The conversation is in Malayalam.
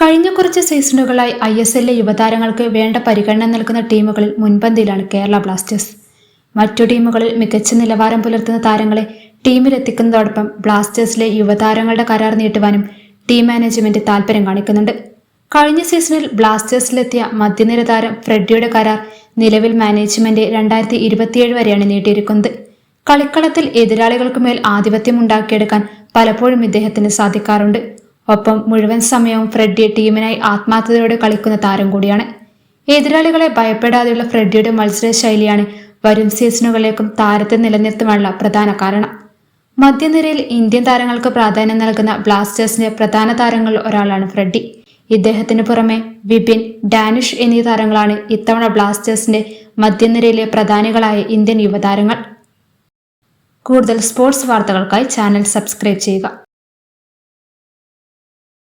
കഴിഞ്ഞ കുറച്ച് സീസണുകളായി ഐ എസ് എല്ലിലെ യുവതാരങ്ങൾക്ക് വേണ്ട പരിഗണന നൽകുന്ന ടീമുകളിൽ മുൻപന്തിയിലാണ് കേരള ബ്ലാസ്റ്റേഴ്സ്. മറ്റു ടീമുകളിൽ മികച്ച നിലവാരം പുലർത്തുന്ന താരങ്ങളെ ടീമിലെത്തിക്കുന്നതോടൊപ്പം ബ്ലാസ്റ്റേഴ്സിലെ യുവതാരങ്ങളുടെ കരാർ നീട്ടുവാനും ടീം മാനേജ്മെന്റ് താൽപര്യം കാണിക്കുന്നുണ്ട്. കഴിഞ്ഞ സീസണിൽ ബ്ലാസ്റ്റേഴ്സിലെത്തിയ മധ്യനിര താരം ഫ്രെഡിയുടെ കരാർ നിലവിൽ മാനേജ്മെന്റ് രണ്ടായിരത്തി ഇരുപത്തിയേഴ് വരെയാണ് നീട്ടിയിരിക്കുന്നത്. കളിക്കളത്തിൽ എതിരാളികൾക്ക് മേൽ ആധിപത്യം ഉണ്ടാക്കിയെടുക്കാൻ പലപ്പോഴും ഇദ്ദേഹത്തിന് സാധിക്കാറുണ്ട്. ഒപ്പം മുഴുവൻ സമയവും ഫ്രെഡ്ഡി ടീമിനായി ആത്മാർത്ഥതയോടെ കളിക്കുന്ന താരം കൂടിയാണ്. എതിരാളികളെ ഭയപ്പെടാതെയുള്ള ഫ്രെഡ്ഡിയുടെ മത്സര ശൈലിയാണ് വരും സീസണുകളിലേക്കും താരത്തെ നിലനിർത്തുവാനുള്ള പ്രധാന കാരണം. മധ്യനിരയിൽ ഇന്ത്യൻ താരങ്ങൾക്ക് പ്രാധാന്യം നൽകുന്ന ബ്ലാസ്റ്റേഴ്സിന്റെ പ്രധാന താരങ്ങളിൽ ഒരാളാണ് ഫ്രെഡ്ഡി. ഇദ്ദേഹത്തിന് പുറമെ വിപിൻ ഡാനിഷ് എന്നീ താരങ്ങളാണ് ഇത്തവണ ബ്ലാസ്റ്റേഴ്സിന്റെ മധ്യനിരയിലെ പ്രധാനികളായ ഇന്ത്യൻ യുവതാരങ്ങൾ. കൂടുതൽ സ്പോർട്സ് വാർത്തകൾക്കായി ചാനൽ സബ്സ്ക്രൈബ് ചെയ്യുക.